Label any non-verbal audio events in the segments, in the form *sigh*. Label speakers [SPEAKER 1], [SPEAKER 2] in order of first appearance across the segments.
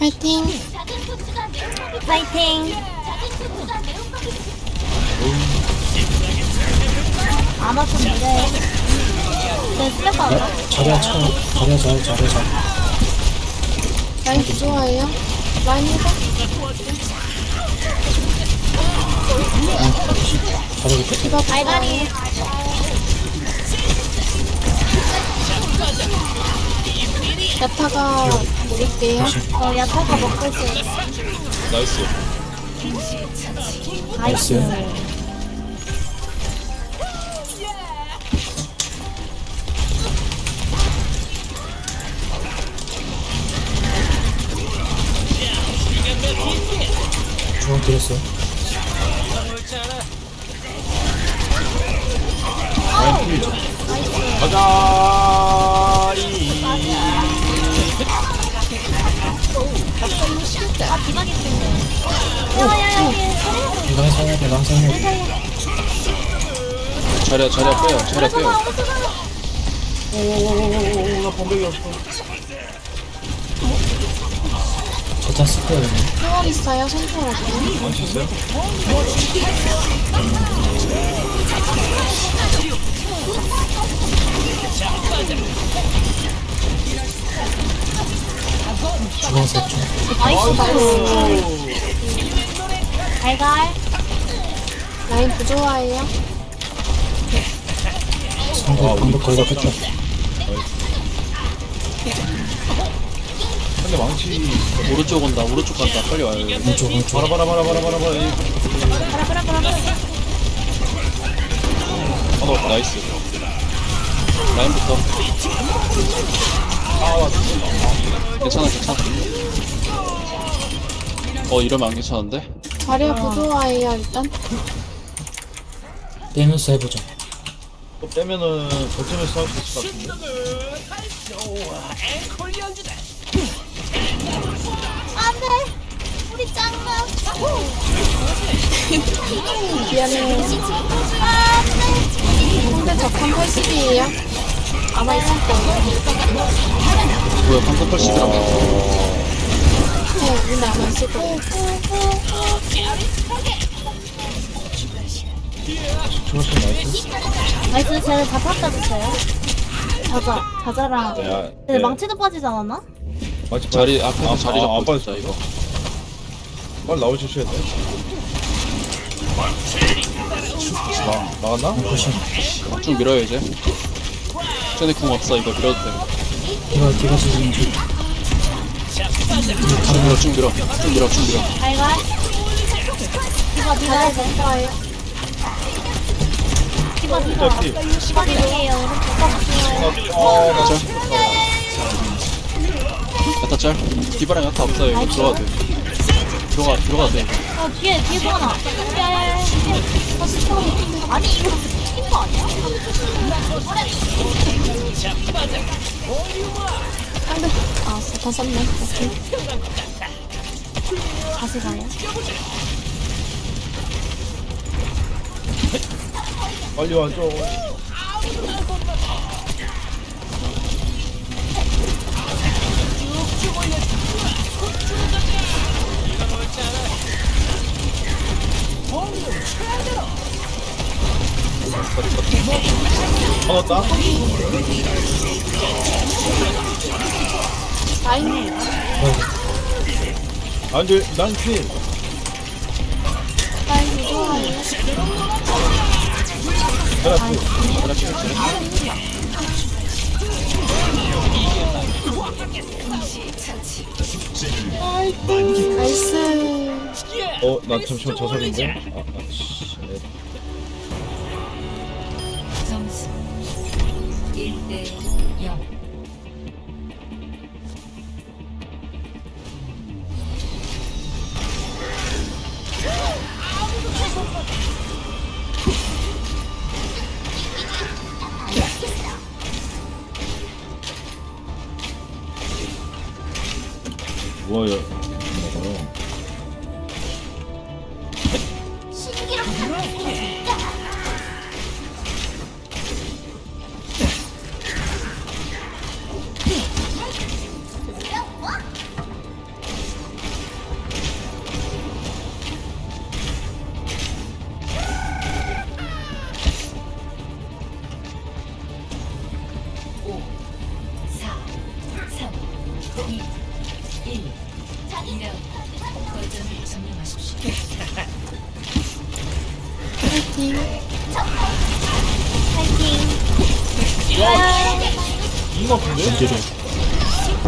[SPEAKER 1] 파이팅.
[SPEAKER 2] 파이팅. 아마 좀 미래. 네, 슬래퍼 알아?
[SPEAKER 3] 자리야 차 자리야 잘 자리야 잘
[SPEAKER 1] 라인 부조화예요. 라인 해봐.
[SPEAKER 3] 끝
[SPEAKER 1] 디바
[SPEAKER 2] 알가리.
[SPEAKER 1] 야타가 드릴게요.
[SPEAKER 2] 어, 야타가 먹고 있어.
[SPEAKER 4] 나이스.
[SPEAKER 2] 나이스.
[SPEAKER 3] 중앙 드렸어요
[SPEAKER 4] 가자.
[SPEAKER 2] 아, 디바기 때문에. 야야야, 얘.
[SPEAKER 3] 대강 사야 대강 사야
[SPEAKER 4] 자리야 자리야 빼요. 자리야 빼요.
[SPEAKER 3] 오오오오오 나 방벽이 없어 저탄 쓸 거예요
[SPEAKER 1] 소원 있어요. 손가락으로.
[SPEAKER 4] 할수 있어요?
[SPEAKER 3] 세쪽
[SPEAKER 2] 나이스, 나이스. 알갈.
[SPEAKER 1] 라인 부조화예요.
[SPEAKER 3] 상대 방벽 거의 다 뺐다
[SPEAKER 4] 근데 망치 오른쪽 온다. 오른쪽 간다. 빨리 와요.
[SPEAKER 3] 왼쪽 왼쪽
[SPEAKER 4] 바라 바라 바라 바라 바라 바라. 어 나이스. 라인부터. 아. 괜찮아 괜찮아. 어 이러면 안 괜찮은데?
[SPEAKER 1] 자리야 부조화예요. 일단.
[SPEAKER 3] 빼면서 해보자
[SPEAKER 4] 또 빼면은 거점에 싸울 수 있을 것 같은데.
[SPEAKER 2] 안 돼. 우리 짱가. *laughs*
[SPEAKER 1] 미안해요.
[SPEAKER 2] 안 돼.
[SPEAKER 1] 상대 적한 80이에요. 아마 있을.
[SPEAKER 4] 뭐야 방금 80이라고.
[SPEAKER 1] 네, 근데 아마 있을 거예요.
[SPEAKER 4] 중앙선 나이스.
[SPEAKER 2] 나이스, 쟤는 다 탔다주세요. 자자, 자자랑.
[SPEAKER 4] 야.
[SPEAKER 2] 근데 망치도 빠지지 않았나?
[SPEAKER 4] 마치 자리 앞에서 자리 잡고 아, 있자 이거. 빨리 나오셔야 돼. 나 나갔나?
[SPEAKER 3] 훨씬
[SPEAKER 4] 좀 밀어요 이제. 쟤네 궁 없어 이거 밀어도 돼.
[SPEAKER 3] 디가 디가 지금
[SPEAKER 4] 지쭉 밀어 쭉 밀어 쭉 밀어.
[SPEAKER 2] 알갈. 디바, 디바, 디바. 디바, 디바. 디바, 디바예요.
[SPEAKER 4] 어 짤. 야타 짤. 디바랑 야타 없어요 이거 들어가도 돼. 들어가 들어가도 돼. 이거.
[SPEAKER 2] 어, 뒤에, 뒤에 또 하나. 야야야. 아니, 이거?
[SPEAKER 1] 상대. 아, 다 썼네. 오케이.
[SPEAKER 2] 다시 가요.
[SPEAKER 4] 빨리 와줘. 아 근데 난 피.
[SPEAKER 1] 라인 부조화예요.
[SPEAKER 4] 내가 피. 내가 피.
[SPEAKER 1] 나이스.
[SPEAKER 4] 어, 나 잠시만 저살인데? 아, 아, 씨. 뭐
[SPEAKER 3] 겐지를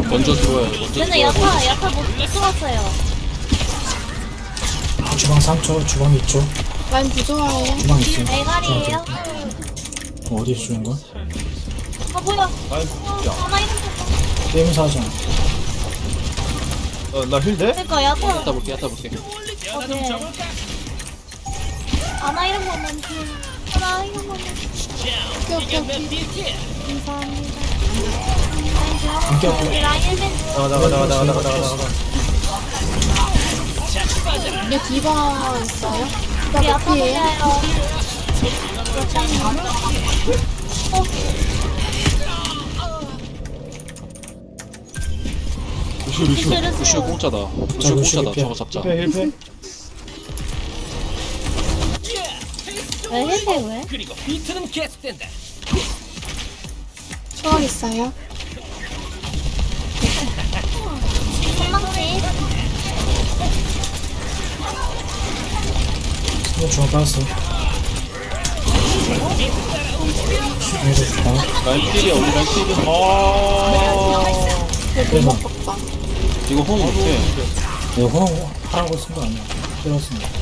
[SPEAKER 4] 먼저 들어와요 먼저
[SPEAKER 2] 쟤는
[SPEAKER 4] 들어와요
[SPEAKER 2] 야타 야타 못 들어왔어요.
[SPEAKER 3] 주방 3초 주방 2초
[SPEAKER 1] 라인 부조화예요.
[SPEAKER 3] 주방 있어요
[SPEAKER 2] 대가리예요.
[SPEAKER 3] 어, 어디에 주는 거야?
[SPEAKER 2] 아 뭐야?
[SPEAKER 4] 라인 야
[SPEAKER 2] 하나 이름.
[SPEAKER 3] 게임에서 하잖아
[SPEAKER 4] 어, 나 힐돼?
[SPEAKER 2] 그러니까 야타
[SPEAKER 4] 야타 볼게 야타 볼게
[SPEAKER 2] 어제 하나 이름 보면 하 나 이름 보면
[SPEAKER 1] 오케이, 오케이, 오케이.
[SPEAKER 2] 감사합니다.
[SPEAKER 3] 함께 하고
[SPEAKER 2] 우리 라인 맨
[SPEAKER 4] 나가 나가 나가 나가 나가 나가
[SPEAKER 1] 이게 디바 있어요? 디바
[SPEAKER 2] 우리
[SPEAKER 1] 몇 피예요?
[SPEAKER 4] 루슈 루슈
[SPEAKER 2] 루슈, 루슈.
[SPEAKER 4] 루슈 공짜다 루슈 공짜다
[SPEAKER 3] 힐패.
[SPEAKER 4] 저거 잡자
[SPEAKER 3] 힐패
[SPEAKER 2] 왜 헬멧 왜?
[SPEAKER 1] 초월 있어요?
[SPEAKER 2] 손망치
[SPEAKER 3] 이거 주방 빠졌어 이거
[SPEAKER 4] 라인 필이야 우리 필이야 아
[SPEAKER 1] 먹었다.
[SPEAKER 4] 이거 호응 못해.
[SPEAKER 3] 이거 호응 하라고 쓴 거 아니야. 때렸습니다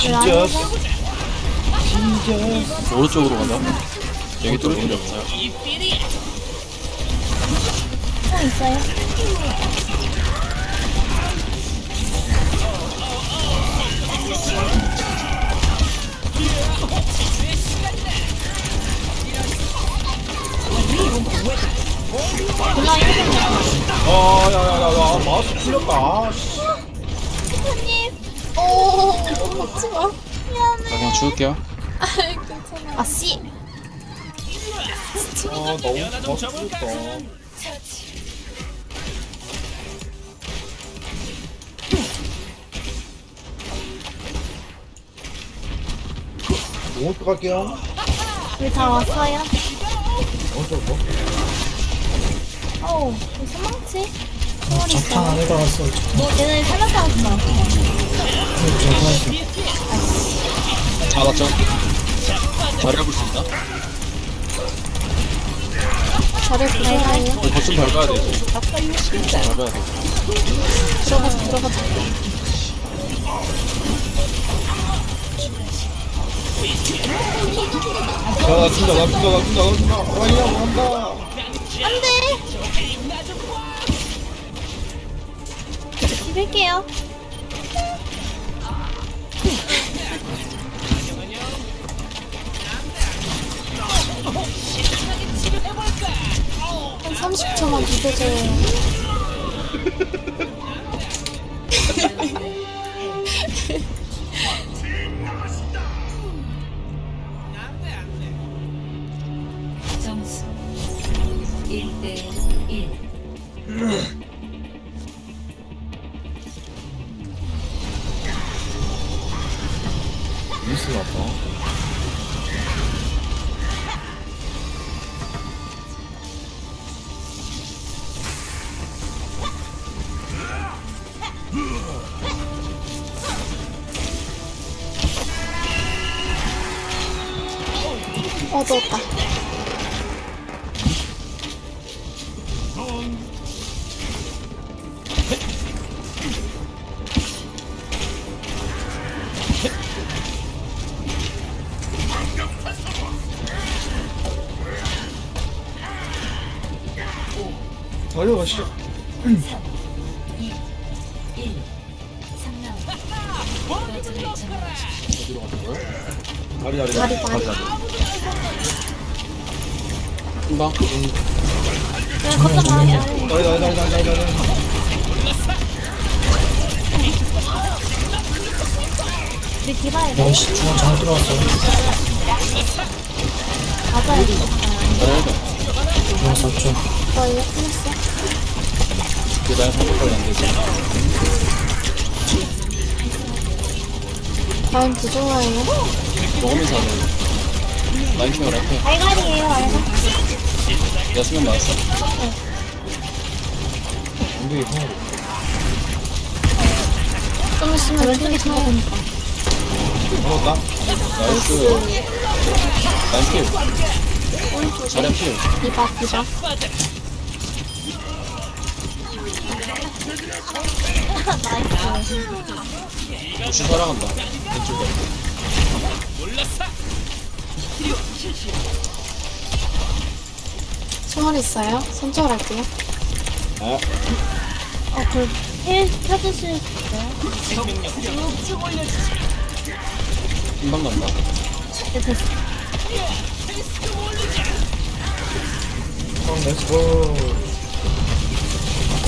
[SPEAKER 2] 진짜?
[SPEAKER 4] 오른쪽으로 가자. 여기 또 문이 없어요
[SPEAKER 2] 총 있어요?
[SPEAKER 4] 아야야야야 마우스 풀렸다. 아, 씨.
[SPEAKER 2] 대표님.
[SPEAKER 1] 오, 먹지 마.
[SPEAKER 4] 나 그냥 죽을게요
[SPEAKER 1] 아이, 괜찮아.
[SPEAKER 2] 아씨
[SPEAKER 4] 아 너무 마우스 풀렸다
[SPEAKER 5] 오른쪽 갈게요.
[SPEAKER 2] 우리 다 왔어요?
[SPEAKER 5] 오른쪽 뭐?
[SPEAKER 2] 어우 이 손망치?
[SPEAKER 3] 자탄 안에다 갔어
[SPEAKER 2] 얘네
[SPEAKER 3] 빠졌어
[SPEAKER 4] 아 맞죠 자리 잡을 수 있나?
[SPEAKER 1] 자리 부조화예요.
[SPEAKER 4] 우리 거점 밟아야 돼 이제 밟아야 돼
[SPEAKER 1] 들어가자, 들어가자.
[SPEAKER 5] 야, 나 준다, 나 준다, 나 준다, 나 준다. 아니야, 간다.
[SPEAKER 2] 비 빌게요
[SPEAKER 1] 한 30초만 비벼줘요. *laughs*
[SPEAKER 4] 로 가는 거야?
[SPEAKER 5] 다리, 다리,
[SPEAKER 1] 다리,
[SPEAKER 5] 다리,
[SPEAKER 1] 다리.
[SPEAKER 5] 다리.
[SPEAKER 4] 금방
[SPEAKER 2] 걷다 가야 돼.
[SPEAKER 5] 나이 나이 나이 나이 나이 나이
[SPEAKER 2] 우리 디바에 돼.
[SPEAKER 3] 야이씨 중앙 잘 들어왔어
[SPEAKER 2] 맞아야 돼.
[SPEAKER 4] 잘해야 돼
[SPEAKER 3] 들어왔었죠
[SPEAKER 1] 저예요. 끝났어.
[SPEAKER 4] 그날 상대까지 안 되지
[SPEAKER 1] 라인 부조화예요.
[SPEAKER 4] 먹으면서 하자 이거 라인 키워 라인 키워
[SPEAKER 2] 알갈이에요, 알갈.
[SPEAKER 4] 내가 수면 맞았어
[SPEAKER 5] 엉덩이
[SPEAKER 1] 형좀 있으면
[SPEAKER 2] 왼쪽에 되니까.
[SPEAKER 5] 먹었다
[SPEAKER 4] 나이스 라인 키워 자리야 키워
[SPEAKER 1] 디바 디바.
[SPEAKER 2] 나이스.
[SPEAKER 4] 혹시 사랑한다 왼쪽에
[SPEAKER 1] 총알 있어요? 손절할게요.
[SPEAKER 2] 어, 그, 힐 펴주실 수 있어요?
[SPEAKER 4] 금방 간다
[SPEAKER 2] 네, 됐어.
[SPEAKER 5] 형 렛츠고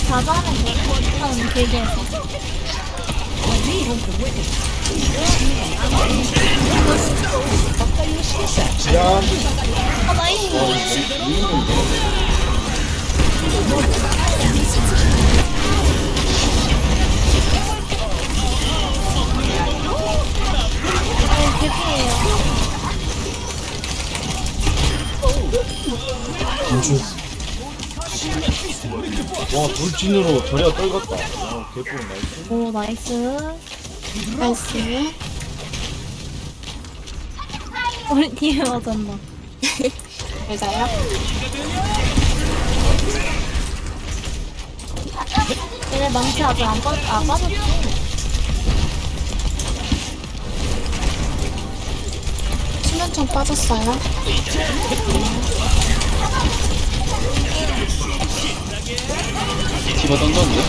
[SPEAKER 2] 자주 하면 돼. 한 길게
[SPEAKER 3] 연주
[SPEAKER 5] 와 돌진으로 저리가 떨궜다 와 개뿔 나이스
[SPEAKER 2] 오, 나이스.
[SPEAKER 1] 나이스.
[SPEAKER 2] 우리 뒤에 맞았나?
[SPEAKER 1] 맞아요.
[SPEAKER 2] 얘네 망치 아직 안 빠, 아, 빠졌지?
[SPEAKER 1] 수면총 빠졌어요.
[SPEAKER 4] 디바 던졌는데?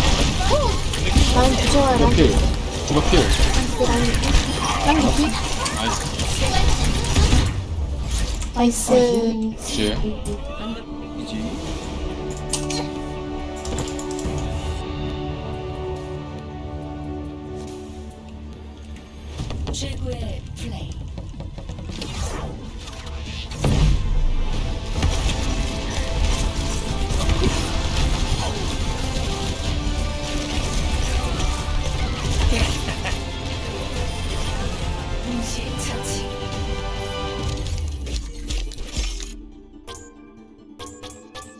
[SPEAKER 1] 라인 부조화랑
[SPEAKER 4] 디바 필 디바 필
[SPEAKER 1] 라인 라인 높이.
[SPEAKER 4] 나이스
[SPEAKER 1] 나이스.
[SPEAKER 4] 그치
[SPEAKER 6] 최고의 플레이.